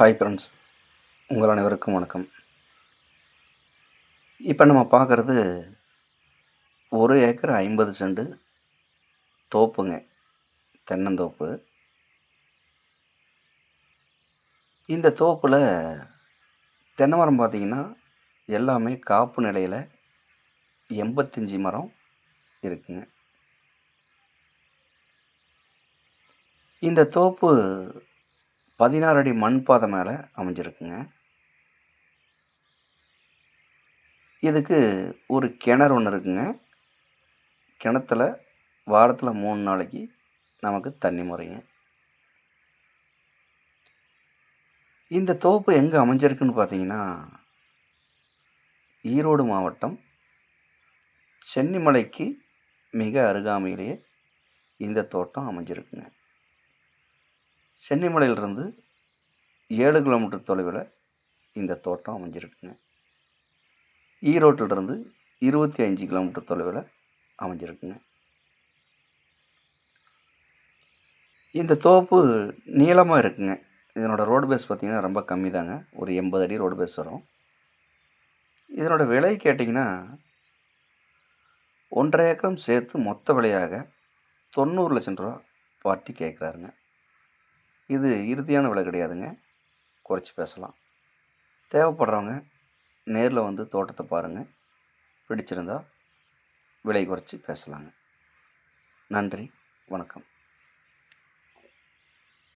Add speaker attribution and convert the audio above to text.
Speaker 1: Hi friends உங்கள் அனைவருக்கும் வணக்கம். இப்போ நம்ம பார்க்குறது ஒரு ஏக்கர் ஐம்பது செண்டு தோப்புங்க. தென்னந்தோப்பு. இந்த தோப்பில் தென்னை மரம் பார்த்தீங்கன்னா எல்லாமே காப்பு நிலையில் எண்பத்தஞ்சி மரம் இருக்குங்க. இந்த தோப்பு பதினாறு அடி மண் பாதை மேலே அமைஞ்சிருக்குங்க. இதுக்கு ஒரு கிணறு ஒன்று இருக்குங்க. கிணத்துல வாரத்தில் மூணு நாளைக்கு நமக்கு தண்ணி முறைங்க. இந்த தோப்பு எங்கே அமைஞ்சிருக்குன்னு பார்த்தீங்கன்னா ஈரோடு மாவட்டம் சென்னிமலைக்கு மிக அருகாமையிலேயே இந்த தோட்டம் அமைஞ்சிருக்குங்க. சென்னிமலையிலிருந்து ஏழு கிலோமீட்டர் தொலைவில் இந்த தோட்டம் அமைஞ்சிருக்குங்க. ஈரோட்டிலிருந்து இருபத்தி அஞ்சு கிலோமீட்டர் தொலைவில் அமைஞ்சிருக்குங்க. இந்த தோப்பு நீளமாக இருக்குங்க. இதனோட ரோடு பேஸ் பார்த்திங்கன்னா ரொம்ப கம்மி தாங்க ஒரு எண்பது அடி ரோடு பேஸ் வரும். இதனோட விலை கேட்டிங்கன்னா ஒன்றரை ஏக்கரம் சேர்த்து மொத்த விலையாக தொண்ணூறு லட்சம் ரூபா பார்ட்டி கேட்குறாருங்க. இது இறுதியான விலை கிடையாதுங்க. குறைச்சி பேசலாம். தேவைப்படுறவங்க நேரில் வந்து தோட்டத்தை பாருங்கள் பிடிச்சிருந்தால் விலை குறைச்சி பேசலாங்க. நன்றி. வணக்கம்.